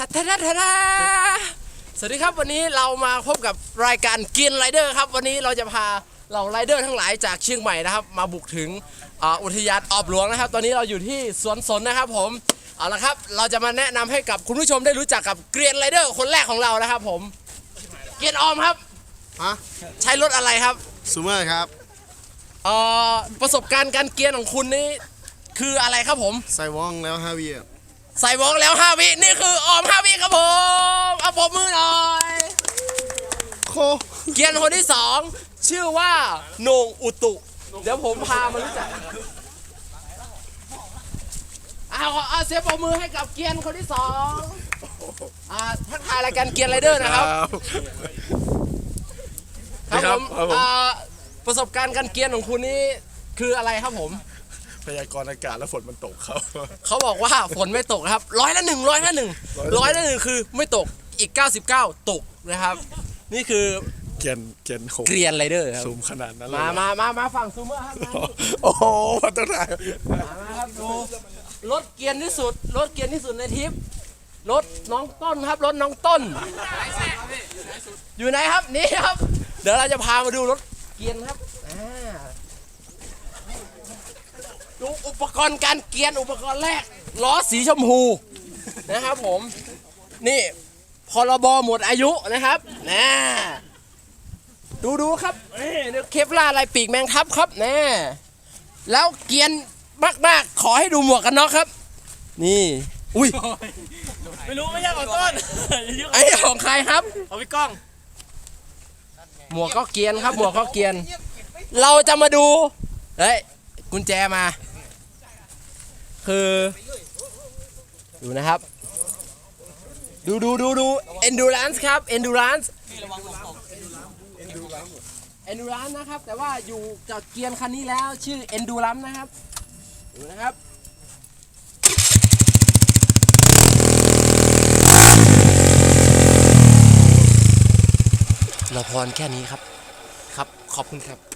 ทัททัททัทสวัสดีครับวันนี้เรามาพบกับรายการกินไรเดอร์ครับ วันนี้เราจะพาเหล่าไรเดอร์ทั้งหลายจากเชียงใหม่นะครับ มาบุกถึงอุทยานออบหลวงนะครับ ตอนนี้เราอยู่ที่สวนสนนะครับ ผมเอาละครับ เราจะมาแนะนำให้กับคุณผู้ชมได้รู้จักกับเกรียนไรเดอร์คนแรกของเรานะครับ ผมเกรียนออมครับฮะใช้รถอะไรครับซูเมอร์ครับเอ่อประสบการณ์การเกียนของคุณนี่คืออะไรครับผมใส่ว่องแล้วฮาวี ใส่วงแล้ว5วิ นี่คือออม5วิครับผมเอาปมมือหน่อยโคเกียนคนที่สองชื่อว่าโหนงอุตุ เดี๋ยวผมพามารู้จักเอาเอาเสียงปรบมือให้กับเกียนคนที่สองอ่าทักทายรายการเกียนไรเดอร์นะครับ ครับผมอ่าประสบการณ์การเกียนของคุณนี่คืออะไรครับผม พยากรณ์อากาศแล้วฝนมันตกครับเขาบอกว่าฝนไม่ตกนะครับร้อยละหนึ่งร้อยละหนึ่งร้อยละหนึ่งคือไม่ตกอีก 99 ตกนะครับ นี่คือเกียนเกียนโหเกรียนไรเดอร์ครับซูมขนาดนั้นเลยมามามามาฝั่งซูเมอร์ครับมาโอ้โหมาตั้งแต่มามาครับดูรถเกรียนที่สุดรถเกรียนที่สุดในทริปรถน้องต้นครับรถน้องต้น อยู่ไหนครับนี่ครับ เดี๋ยวเราจะพามาดูรถเกรียนครับอ่า ดูอุปกรณ์การเกรียนอุปกรณ์แรกล้อสีชมพูนะครับผมนี่พรบหมดอายุนะครับนะดูดูครับนี่เคปล่าอะไรปีกแมงทับครับแน่แล้วเกรียนมากๆขอให้ดูหมวกกันน็อกครับ นี่ อุ้ยไม่รู้ไม่ใช่ของต้นไอ้ของใครครับเอาพี่ก้อง หมวกก็เกรียนครับ หมวกก็เกรียน เราจะมาดูเฮ้ยกุญแจมา คือดูนะครับ ดูดูดูดู endurance ครับ endurance endurance นะครับ แต่ว่าอยู่จากเกียร์คันนี้แล้วชื่อ endurance นะครับ ดูนะครับเราพรแค่นี้ครับ ครับ ขอบคุณครับ